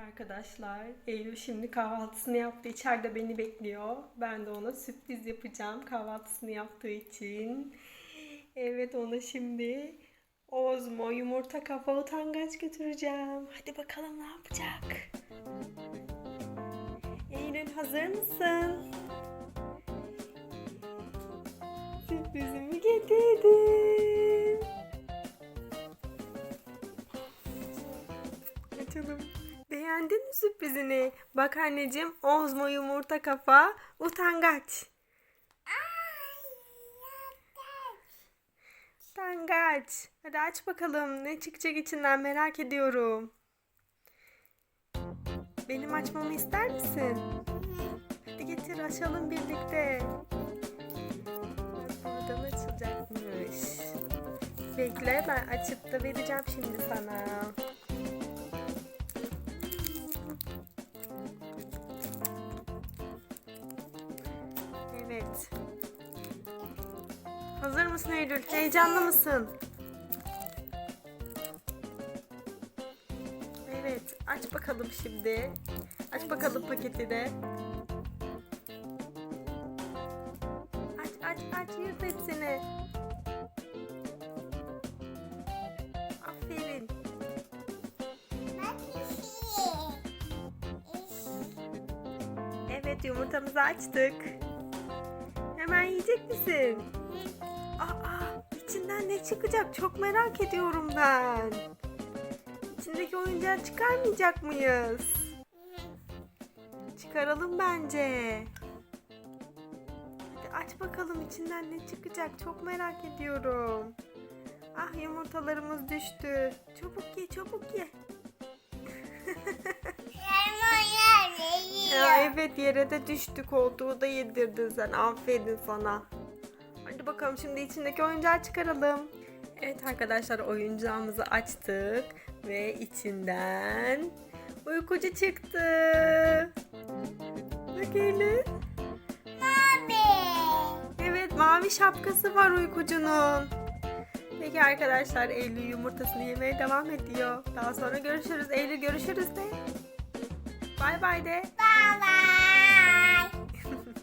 arkadaşlar. Eylül şimdi kahvaltısını yaptı. İçeride beni bekliyor. Ben de ona sürpriz yapacağım kahvaltısını yaptığı için. Evet ona şimdi Ozmo yumurta kafa utangaç götüreceğim. Hadi bakalım ne yapacak. Eylül hazır mısın? Sürprizimi getirdim. Açalım. Beğendin mi sürprizini? Bak anneciğim Ozmo yumurta kafa utangaç. Utangaç. Hadi aç bakalım ne çıkacak içinden merak ediyorum. Benim açmamı ister misin? Hadi getir açalım birlikte. Buradan açılacakmış. Bekle ben açıp da vereceğim şimdi sana. Evet. Hazır mısın Eylül? Heyecanlı mısın? Evet. Aç bakalım şimdi. Aç bakalım paketi de. Aç aç aç yırt hepsini. Aferin. Evet yumurtamızı açtık. Hemen yiyecek misin? Aa, içinden ne çıkacak çok merak ediyorum ben. İçindeki oyuncağı çıkarmayacak mıyız? Çıkaralım bence. Hadi aç bakalım içinden ne çıkacak çok merak ediyorum. Ah yumurtalarımız düştü. Çabuk ye çabuk ye. Evet yere de düştü koltuğu da yedirdin sen aferin sana. Hadi bakalım şimdi içindeki oyuncağı çıkaralım. Evet arkadaşlar oyuncağımızı açtık ve içinden uykucu çıktı. Bak Eylül. Evet mavi şapkası var uykucunun. Peki arkadaşlar Eylül yumurtasını yemeye devam ediyor. Daha sonra görüşürüz. Eylül görüşürüz de. Bay bay de.